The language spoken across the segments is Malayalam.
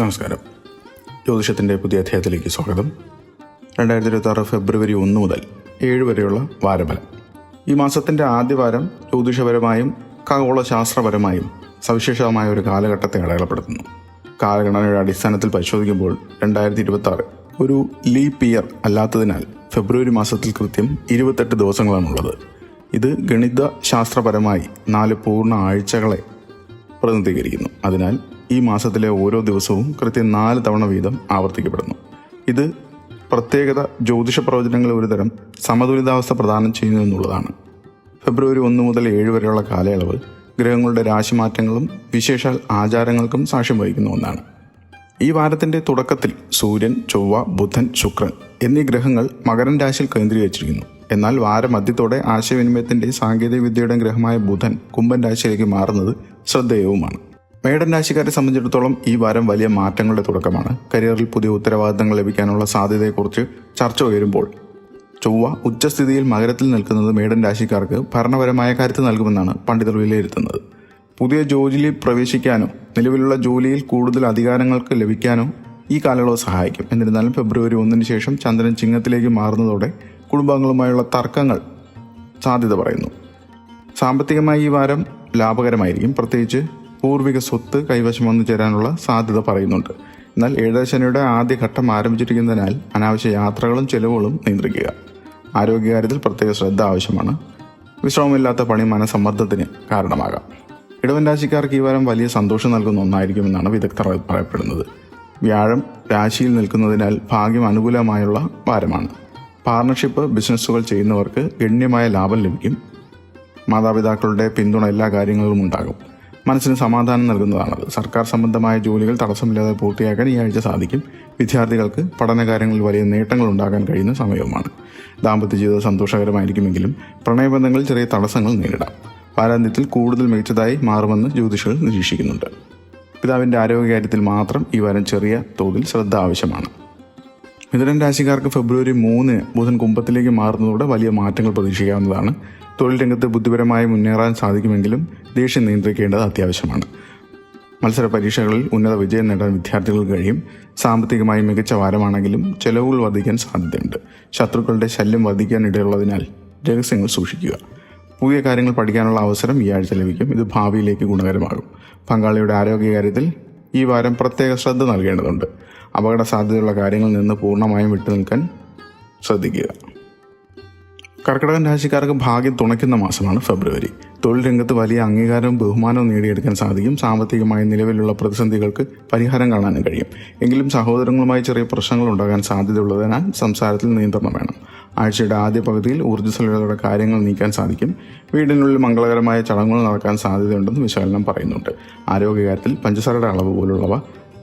നമസ്കാരം. ജ്യോതിഷത്തിന്റെ പുതിയ അധ്യായത്തിലേക്ക് സ്വാഗതം. രണ്ടായിരത്തി ഇരുപത്തി ഫെബ്രുവരി ഒന്ന് മുതൽ ഏഴ് വരെയുള്ള വാരഫലം. ഈ മാസത്തിന്റെ ആദ്യ വാരം ജ്യോതിഷപരമായും ഖഗോളശാസ്ത്രപരമായും സവിശേഷമായ ഒരു കാലഘട്ടത്തെ അടയാളപ്പെടുത്തുന്നു. കാലഗണനയുടെ അടിസ്ഥാനത്തിൽ പരിശോധിക്കുമ്പോൾ രണ്ടായിരത്തി ഇരുപത്തി ഒരു ലീപ് ഇയർ അല്ലാത്തതിനാൽ ഫെബ്രുവരി മാസത്തിൽ കൃത്യം ഇരുപത്തെട്ട് ദിവസങ്ങളാണുള്ളത്. ഇത് ഗണിത ശാസ്ത്രപരമായി നാല് പൂർണ ആഴ്ചകളെ പ്രതിനിധീകരിക്കുന്നു. അതിനാൽ ഈ മാസത്തിലെ ഓരോ ദിവസവും കൃത്യം നാല് തവണ വീതം ആവർത്തിക്കപ്പെടുന്നു. ഇത് പ്രത്യേകത ജ്യോതിഷ പ്രവചനങ്ങളിൽ ഒരുതരം സമതുലിതാവസ്ഥ പ്രദാനം ചെയ്യുന്നു എന്നുള്ളതാണ്. ഫെബ്രുവരി ഒന്ന് മുതൽ ഏഴ് വരെയുള്ള കാലയളവ് ഗ്രഹങ്ങളുടെ രാശിമാറ്റങ്ങളും വിശേഷാൽ ആചാരങ്ങൾക്കും സാക്ഷ്യം വഹിക്കുന്ന ഒന്നാണ്. ഈ വാരത്തിന്റെ തുടക്കത്തിൽ സൂര്യൻ ചൊവ്വ ബുധൻ ശുക്രൻ എന്നീ ഗ്രഹങ്ങൾ മകരൻ രാശിയിൽ കേന്ദ്രീകരിച്ചിരിക്കുന്നു. എന്നാൽ വാരമധ്യത്തോടെ ആശയവിനിമയത്തിന്റെ സാങ്കേതിക വിദ്യയുടെ ഗ്രഹമായ ബുധൻ കുംഭൻ രാശിയിലേക്ക് മാറുന്നത് ശ്രദ്ധേയവുമാണ്. മേടൻ രാശിക്കാരെ സംബന്ധിച്ചിടത്തോളം ഈ വാരം വലിയ മാറ്റങ്ങളുടെ തുടക്കമാണ്. കരിയറിൽ പുതിയ ഉത്തരവാദിത്തങ്ങൾ ലഭിക്കാനുള്ള സാധ്യതയെക്കുറിച്ച് ചർച്ച ഉയരുമ്പോൾ ചൊവ്വ ഉച്ചസ്ഥിതിയിൽ മകരത്തിൽ നിൽക്കുന്നത് മേടൻ രാശിക്കാർക്ക് ഭരണപരമായ കരുത്ത് നൽകുമെന്നാണ് പണ്ഡിതർ വിലയിരുത്തുന്നത്. പുതിയ ജോലിയിൽ പ്രവേശിക്കാനോ നിലവിലുള്ള ജോലിയിൽ കൂടുതൽ അധികാരങ്ങൾക്ക് ലഭിക്കാനോ ഈ കാലയളവ് സഹായിക്കും. എന്നിരുന്നാലും ഫെബ്രുവരി ഒന്നിന് ശേഷം ചന്ദ്രൻ ചിങ്ങത്തിലേക്ക് മാറുന്നതോടെ കുടുംബാംഗങ്ങളുമായുള്ള തർക്കങ്ങൾ സാധ്യത പറയുന്നു. സാമ്പത്തികമായി ഈ വാരം ലാഭകരമായിരിക്കും. പ്രത്യേകിച്ച് പൂർവിക സ്വത്ത് കൈവശം വന്നു ചേരാനുള്ള സാധ്യത പറയുന്നുണ്ട്. എന്നാൽ ഏഴശനിയുടെ ആദ്യഘട്ടം ആരംഭിച്ചിരിക്കുന്നതിനാൽ അനാവശ്യ യാത്രകളും ചെലവുകളും നിയന്ത്രിക്കുക. ആരോഗ്യകാര്യത്തിൽ പ്രത്യേക ശ്രദ്ധ ആവശ്യമാണ്. വിശ്രമമില്ലാത്ത പണി മനസമ്മർദ്ദത്തിന് കാരണമാകാം. ഇടവൻ രാശിക്കാർക്ക് ഈ വാരം വലിയ സന്തോഷം നൽകുന്ന ഒന്നായിരിക്കുമെന്നാണ് വിദഗ്ധർ അഭിപ്രായപ്പെടുന്നത്. വ്യാഴം രാശിയിൽ നിൽക്കുന്നതിനാൽ ഭാഗ്യം അനുകൂലമായുള്ള വാരമാണ്. പാർട്ണർഷിപ്പ് ബിസിനസ്സുകൾ ചെയ്യുന്നവർക്ക് ഗണ്യമായ ലാഭം ലഭിക്കും. മാതാപിതാക്കളുടെ പിന്തുണ എല്ലാ കാര്യങ്ങളിലും ഉണ്ടാകും. മനസ്സിന് സമാധാനം നൽകുന്നതാണത് സർക്കാർ സംബന്ധമായ ജോലികൾ തടസ്സമില്ലാതെ പൂർത്തിയാക്കാൻ ഈ ആഴ്ച സാധിക്കും. വിദ്യാർത്ഥികൾക്ക് പഠനകാര്യങ്ങളിൽ വലിയ നേട്ടങ്ങൾ ഉണ്ടാകാൻ കഴിയുന്ന സമയവുമാണ്. ദാമ്പത്യ ജീവിതം സന്തോഷകരമായിരിക്കുമെങ്കിലും പ്രണയബന്ധങ്ങളിൽ ചെറിയ തടസ്സങ്ങൾ നേരിടാം. വാരാന്ത്യത്തിൽ കൂടുതൽ മികച്ചതായി മാറുമെന്ന് ജ്യോതിഷികൾ നിരീക്ഷിക്കുന്നുണ്ട്. പിതാവിന്റെ ആരോഗ്യകാര്യത്തിൽ മാത്രം ഈ വാരം ചെറിയ തോതിൽ ശ്രദ്ധ ആവശ്യമാണ്. മിഥുനൻ രാശിക്കാർക്ക് ഫെബ്രുവരി മൂന്നിന് ബുധൻ കുംഭത്തിലേക്ക് മാറുന്നതോടെ വലിയ മാറ്റങ്ങൾ പ്രതീക്ഷിക്കാവുന്നതാണ്. തൊഴിൽ രംഗത്ത് ബുദ്ധിപരമായി മുന്നേറാൻ സാധിക്കുമെങ്കിലും ദേഷ്യം നിയന്ത്രിക്കേണ്ടത് അത്യാവശ്യമാണ്. മത്സര പരീക്ഷകളിൽ ഉന്നത വിജയം നേടാൻ വിദ്യാർത്ഥികൾക്ക് കഴിയും. സാമ്പത്തികമായി മികച്ച വാരമാണെങ്കിലും ചെലവുകൾ വർദ്ധിക്കാൻ സാധ്യതയുണ്ട്. ശത്രുക്കളുടെ ശല്യം വർദ്ധിക്കാൻ ഇടയുള്ളതിനാൽ രഹസ്യങ്ങൾ സൂക്ഷിക്കുക. പുതിയ കാര്യങ്ങൾ പഠിക്കാനുള്ള അവസരം ഈ ആഴ്ച ലഭിക്കും. ഇത് ഭാവിയിലേക്ക് ഗുണകരമാകും. പങ്കാളിയുടെ ആരോഗ്യകാര്യത്തിൽ ഈ വാരം പ്രത്യേക ശ്രദ്ധ നൽകേണ്ടതുണ്ട്. അപകട സാധ്യതയുള്ള കാര്യങ്ങളിൽ നിന്ന് പൂർണമായും വിട്ടുനിൽക്കാൻ ശ്രദ്ധിക്കുക. കർക്കിടകൻ രാശിക്കാർക്ക് ഭാഗ്യം തുണയ്ക്കുന്ന മാസമാണ് ഫെബ്രുവരി. തൊഴിൽ രംഗത്ത് വലിയ അംഗീകാരവും ബഹുമാനവും നേടിയെടുക്കാൻ സാധിക്കും. സാമ്പത്തികമായി നിലവിലുള്ള പ്രതിസന്ധികൾക്ക് പരിഹാരം കാണാനും കഴിയും. എങ്കിലും സഹോദരങ്ങളുമായി ചെറിയ പ്രശ്നങ്ങൾ ഉണ്ടാകാൻ സാധ്യതയുള്ളതിനാൽ സംസാരത്തിൽ നിയന്ത്രണം വേണം. ആഴ്ചയുടെ ആദ്യ പകുതിയിൽ ഊർജസ്വലതയുടെ കാര്യങ്ങൾ നീക്കാൻ സാധിക്കും. വീടിനുള്ളിൽ മംഗളകരമായ ചടങ്ങുകൾ നടക്കാൻ സാധ്യതയുണ്ടെന്ന് വിശകലനം പറയുന്നുണ്ട്. ആരോഗ്യകാര്യത്തിൽ പഞ്ചസാരയുടെ അളവ് പോലുള്ളവ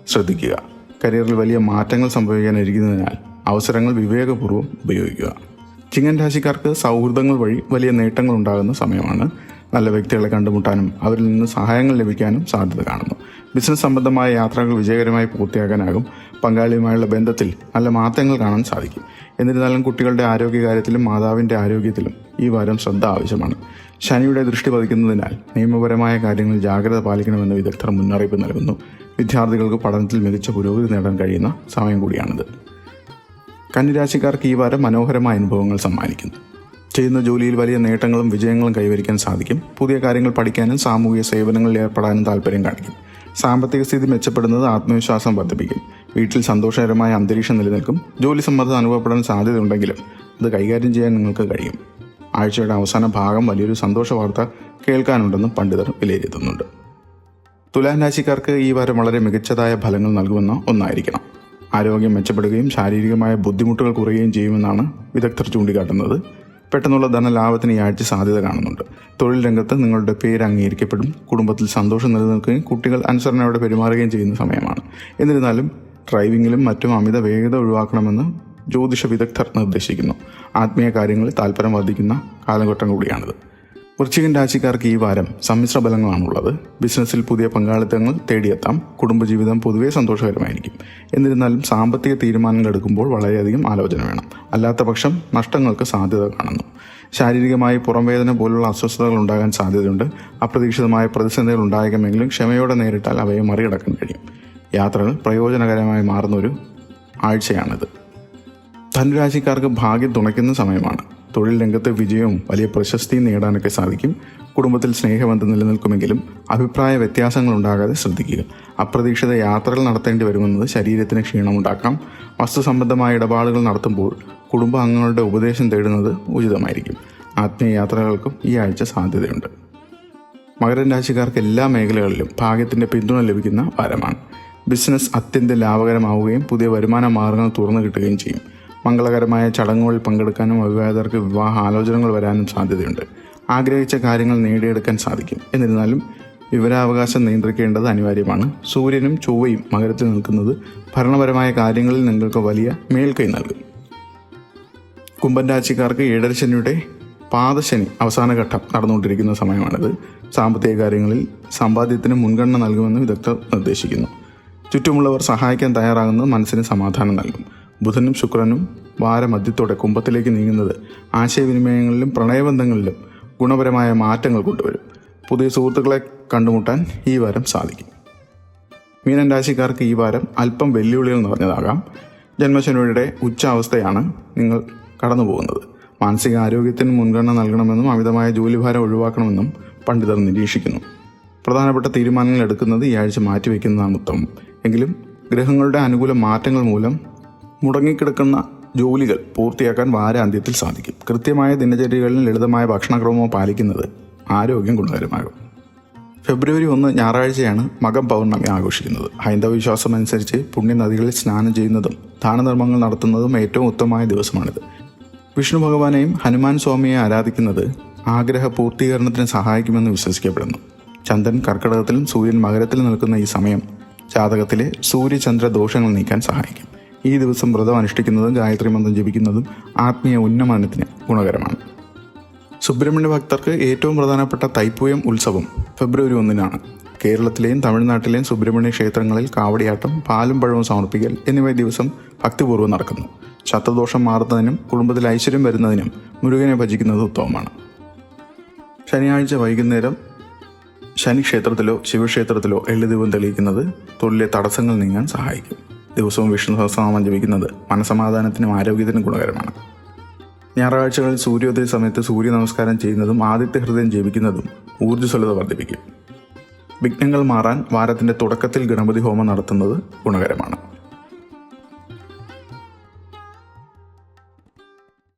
ശ്രദ്ധിക്കുക. കരിയറിൽ വലിയ മാറ്റങ്ങൾ സംഭവിക്കാനിരിക്കുന്നതിനാൽ അവസരങ്ങൾ വിവേകപൂർവം ഉപയോഗിക്കുക. ചിങ്ങൻ രാശിക്കാർക്ക് സൗഹൃദങ്ങൾ വഴി വലിയ നേട്ടങ്ങൾ ഉണ്ടാകുന്ന സമയമാണ്. നല്ല വ്യക്തികളെ കണ്ടുമുട്ടാനും അവരിൽ നിന്ന് സഹായങ്ങൾ ലഭിക്കാനും സാധ്യത കാണുന്നു. ബിസിനസ് സംബന്ധമായ യാത്രകൾ വിജയകരമായി പൂർത്തിയാക്കാനാകും. പങ്കാളിയുമായുള്ള ബന്ധത്തിൽ നല്ല മാറ്റങ്ങൾ കാണാൻ സാധിക്കും. എന്നിരുന്നാലും കുട്ടികളുടെ ആരോഗ്യകാര്യത്തിലും മാതാവിന്റെ ആരോഗ്യത്തിലും ഈ വാരം ശ്രദ്ധ ആവശ്യമാണ്. ശനിയുടെ ദൃഷ്ടി പതിക്കുന്നതിനാൽ നിയമപരമായ കാര്യങ്ങളിൽ ജാഗ്രത പാലിക്കണമെന്ന് വിദഗ്ധർ മുന്നറിയിപ്പ് നൽകുന്നു. വിദ്യാർത്ഥികൾക്ക് പഠനത്തിൽ മികച്ച പുരോഗതി നേടാൻ കഴിയുന്ന സമയം കൂടിയാണിത്. കന്നിരാശിക്കാർക്ക് ഈ വാരം മനോഹരമായ അനുഭവങ്ങൾ സമ്മാനിക്കുന്നു. ചെയ്യുന്ന ജോലിയിൽ വലിയ നേട്ടങ്ങളും വിജയങ്ങളും കൈവരിക്കാൻ സാധിക്കും. പുതിയ കാര്യങ്ങൾ പഠിക്കാനും സാമൂഹിക സേവനങ്ങളിൽ ഏർപ്പെടാനും താല്പര്യം കാണിക്കും. സാമ്പത്തിക സ്ഥിതി മെച്ചപ്പെടുന്നത് ആത്മവിശ്വാസം വർദ്ധിപ്പിക്കും. വീട്ടിൽ സന്തോഷകരമായ അന്തരീക്ഷം നിലനിൽക്കും. ജോലി സമ്മർദ്ദം അനുഭവപ്പെടാൻ സാധ്യതയുണ്ടെങ്കിലും അത് കൈകാര്യം ചെയ്യാൻ നിങ്ങൾക്ക് കഴിയും. ആഴ്ചയുടെ അവസാന ഭാഗം വലിയൊരു സന്തോഷ വാർത്ത കേൾക്കാനുണ്ടെന്നും പണ്ഡിതർ വിലയിരുത്തുന്നുണ്ട്. തുലാം രാശിക്കാർക്ക് ഈ വാരം വളരെ മികച്ചതായ ഫലങ്ങൾ നൽകുമെന്ന ഒന്നായിരിക്കണം. ആരോഗ്യം മെച്ചപ്പെടുകയും ശാരീരികമായ ബുദ്ധിമുട്ടുകൾ കുറയുകയും ചെയ്യുമെന്നാണ് വിദഗ്ധർ ചൂണ്ടിക്കാട്ടുന്നത്. പെട്ടെന്നുള്ള ധനലാഭത്തിന് ഈ ആഴ്ച സാധ്യത കാണുന്നുണ്ട്. തൊഴിൽ രംഗത്ത് നിങ്ങളുടെ പേര് അംഗീകരിക്കപ്പെടും. കുടുംബത്തിൽ സന്തോഷം നിലനിൽക്കുകയും കുട്ടികൾ അനുസരണയോടെ പെരുമാറുകയും ചെയ്യുന്ന സമയമാണ്. എന്നിരുന്നാലും ഡ്രൈവിങ്ങിലും മറ്റും അമിത വേഗത ഒഴിവാക്കണമെന്ന് ജ്യോതിഷ വിദഗ്ധർ നിർദ്ദേശിക്കുന്നു. ആത്മീയ കാര്യങ്ങളിൽ താല്പര്യം വർദ്ധിക്കുന്ന കാലഘട്ടം കൂടിയാണിത്. വൃശ്ചികൻ രാശിക്കാർക്ക് ഈ വാരം സമ്മിശ്ര ഫലങ്ങളാണുള്ളത്. ബിസിനസ്സിൽ പുതിയ പങ്കാളിത്തങ്ങൾ തേടിയെത്താം. കുടുംബജീവിതം പൊതുവെ സന്തോഷകരമായിരിക്കും. എന്നിരുന്നാലും സാമ്പത്തിക തീരുമാനങ്ങൾ എടുക്കുമ്പോൾ വളരെയധികം ആലോചന വേണം. അല്ലാത്ത പക്ഷം നഷ്ടങ്ങൾക്ക് സാധ്യത കാണുന്നു. ശാരീരികമായി പുറംവേദന പോലുള്ള അസ്വസ്ഥതകൾ ഉണ്ടാകാൻ സാധ്യതയുണ്ട്. അപ്രതീക്ഷിതമായ പ്രതിസന്ധികൾ ഉണ്ടായേക്കുമെങ്കിലും ക്ഷമയോടെ നേരിട്ടാൽ അവയെ മറികടക്കാൻ കഴിയും. യാത്രകൾ പ്രയോജനകരമായി മാറുന്നൊരു ആഴ്ചയാണിത്. ധനുരാശിക്കാർക്ക് ഭാഗ്യം തുണയ്ക്കുന്ന സമയമാണ്. തൊഴിൽ രംഗത്തെ വിജയവും വലിയ പ്രശസ്തിയും നേടാനൊക്കെ സാധിക്കും. കുടുംബത്തിൽ സ്നേഹബന്ധം നിലനിൽക്കുമെങ്കിലും അഭിപ്രായ വ്യത്യാസങ്ങൾ ഉണ്ടാകാതെ ശ്രദ്ധിക്കുക. അപ്രതീക്ഷിത യാത്രകൾ നടത്തേണ്ടി വരുമെന്നത് ശരീരത്തിന് ക്ഷീണമുണ്ടാക്കാം. വസ്തു സംബന്ധമായ ഇടപാടുകൾ നടത്തുമ്പോൾ കുടുംബാംഗങ്ങളുടെ ഉപദേശം തേടുന്നത് ഉചിതമായിരിക്കും. ആത്മീയ യാത്രകൾക്കും ഈ ആഴ്ച സാധ്യതയുണ്ട്. മകരൻ രാശിക്കാർക്ക് എല്ലാ മേഖലകളിലും ഭാഗ്യത്തിന്റെ പിന്തുണ ലഭിക്കുന്ന വാരമാണ്. ബിസിനസ് അത്യന്തം ലാഭകരമാവുകയും പുതിയ വരുമാന മാർഗങ്ങൾ തുറന്നു കിട്ടുകയും ചെയ്യും. മംഗളകരമായ ചടങ്ങുകളിൽ പങ്കെടുക്കാനും അവിവാഹിതർക്ക് വിവാഹ ആലോചനകൾ വരാനും സാധ്യതയുണ്ട്. ആഗ്രഹിച്ച കാര്യങ്ങൾ നേടിയെടുക്കാൻ സാധിക്കും. എന്നിരുന്നാലും വിവരാവകാശം നിയന്ത്രിക്കേണ്ടത് അനിവാര്യമാണ്. സൂര്യനും ചൊവ്വയും മകരത്തിൽ നിൽക്കുന്നത് ഭരണപരമായ കാര്യങ്ങളിൽ നിങ്ങൾക്ക് വലിയ മേൽക്കൈ നൽകും. കുംഭൻ രാശിക്കാർക്ക് ഏഴരശനിയുടെ പാദശനി അവസാനഘട്ടം നടന്നുകൊണ്ടിരിക്കുന്ന സമയമാണിത്. സാമ്പത്തിക കാര്യങ്ങളിൽ സമ്പാദ്യത്തിന് മുൻഗണന നൽകുമെന്ന് വിദഗ്ധർ നിർദ്ദേശിക്കുന്നു. ചുറ്റുമുള്ളവർ സഹായിക്കാൻ തയ്യാറാകുന്നത് മനസ്സിന് സമാധാനം നൽകും. ബുധനും ശുക്രനും വാരമധ്യത്തോടെ കുംഭത്തിലേക്ക് നീങ്ങുന്നത് ആശയവിനിമയങ്ങളിലും പ്രണയബന്ധങ്ങളിലും ഗുണപരമായ മാറ്റങ്ങൾ കൊണ്ടുവരും. പുതിയ സുഹൃത്തുക്കളെ കണ്ടുമുട്ടാൻ ഈ വാരം സാധിക്കും. മീനൻ രാശിക്കാർക്ക് ഈ വാരം അല്പം വെല്ലുവിളികൾ നിറഞ്ഞതാകാം. ജന്മശനിയുടെ ഉച്ചാവസ്ഥയാണ് നിങ്ങൾ കടന്നു പോകുന്നത് മാനസിക ആരോഗ്യത്തിന് മുൻഗണന നൽകണമെന്നും അമിതമായ ജോലിഭാരം ഒഴിവാക്കണമെന്നും പണ്ഡിതർ നിരീക്ഷിക്കുന്നു. പ്രധാനപ്പെട്ട തീരുമാനങ്ങൾ എടുക്കുന്നത് ഈ ആഴ്ച മാറ്റിവെക്കുന്നതാണ് ഉത്തമം. എങ്കിലും ഗ്രഹങ്ങളുടെ അനുകൂല മാറ്റങ്ങൾ മൂലം മുടങ്ങിക്കിടക്കുന്ന ജോലികൾ പൂർത്തിയാക്കാൻ വാരാന്ത്യത്തിൽ സാധിക്കും. കൃത്യമായ ദിനചര്യകളിൽ ലളിതമായ ഭക്ഷണക്രമമോ പാലിക്കുന്നത് ആരോഗ്യം ഗുണകരമാകും. ഫെബ്രുവരി ഒന്ന് ഞായറാഴ്ചയാണ് മകം പൗർണമി ആഘോഷിക്കുന്നത്. ഹൈന്ദവ വിശ്വാസം അനുസരിച്ച് പുണ്യനദികളിൽ സ്നാനം ചെയ്യുന്നതും ദാനധർമ്മങ്ങൾ നടത്തുന്നതും ഏറ്റവും ഉത്തമമായ ദിവസമാണിത്. വിഷ്ണു ഭഗവാനെയും ഹനുമാൻ സ്വാമിയെ ആരാധിക്കുന്നത് ആഗ്രഹ പൂർത്തീകരണത്തിന് സഹായിക്കുമെന്ന് വിശ്വസിക്കപ്പെടുന്നു. ചന്ദ്രൻ കർക്കിടകത്തിലും സൂര്യൻ മകരത്തിലും നിൽക്കുന്ന ഈ സമയം ജാതകത്തിലെ സൂര്യചന്ദ്ര ദോഷങ്ങൾ നീക്കാൻ സഹായിക്കും. ഈ ദിവസം വ്രതം അനുഷ്ഠിക്കുന്നതും ഗായത്രി മന്ത്രം ജപിക്കുന്നതും ആത്മീയ ഉന്നമനത്തിന് ഗുണകരമാണ്. സുബ്രഹ്മണ്യ ഭക്തർക്ക് ഏറ്റവും പ്രധാനപ്പെട്ട തൈപ്പൂയം ഉത്സവം ഫെബ്രുവരി ഒന്നിനാണ്. കേരളത്തിലെയും തമിഴ്നാട്ടിലെയും സുബ്രഹ്മണ്യ ക്ഷേത്രങ്ങളിൽ കാവടിയാട്ടം പാലും പഴവും സമർപ്പിക്കൽ എന്നിവ ദിവസം ഭക്തിപൂർവം നടക്കുന്നു. ശത്രുദോഷം മാറുന്നതിനും കുടുംബത്തിൽ ഐശ്വര്യം വരുന്നതിനും മുരുകനെ ഭജിക്കുന്നത് ഉത്തമമാണ്. ശനിയാഴ്ച വൈകുന്നേരം ശനിക്ഷേത്രത്തിലോ ശിവക്ഷേത്രത്തിലോ എള്ളുദീപം തെളിയിക്കുന്നത് തൊഴിലെ തടസ്സങ്ങൾ നീങ്ങാൻ സഹായിക്കും. ദിവസവും വിഷ്ണു സഹസ്രനാമം ജപിക്കുന്നത് മനസമാധാനത്തിനും ആരോഗ്യത്തിനും ഗുണകരമാണ്. ഞായറാഴ്ചകളിൽ സൂര്യോദയ സമയത്ത് സൂര്യ നമസ്കാരം ചെയ്യുന്നതും ആദിത്യ ഹൃദയം ജപിക്കുന്നതും ഊർജസ്വലത വർദ്ധിപ്പിക്കും. വിഘ്നങ്ങൾ മാറാൻ വാരത്തിന്റെ തുടക്കത്തിൽ ഗണപതി ഹോമം നടത്തുന്നത് ഗുണകരമാണ്.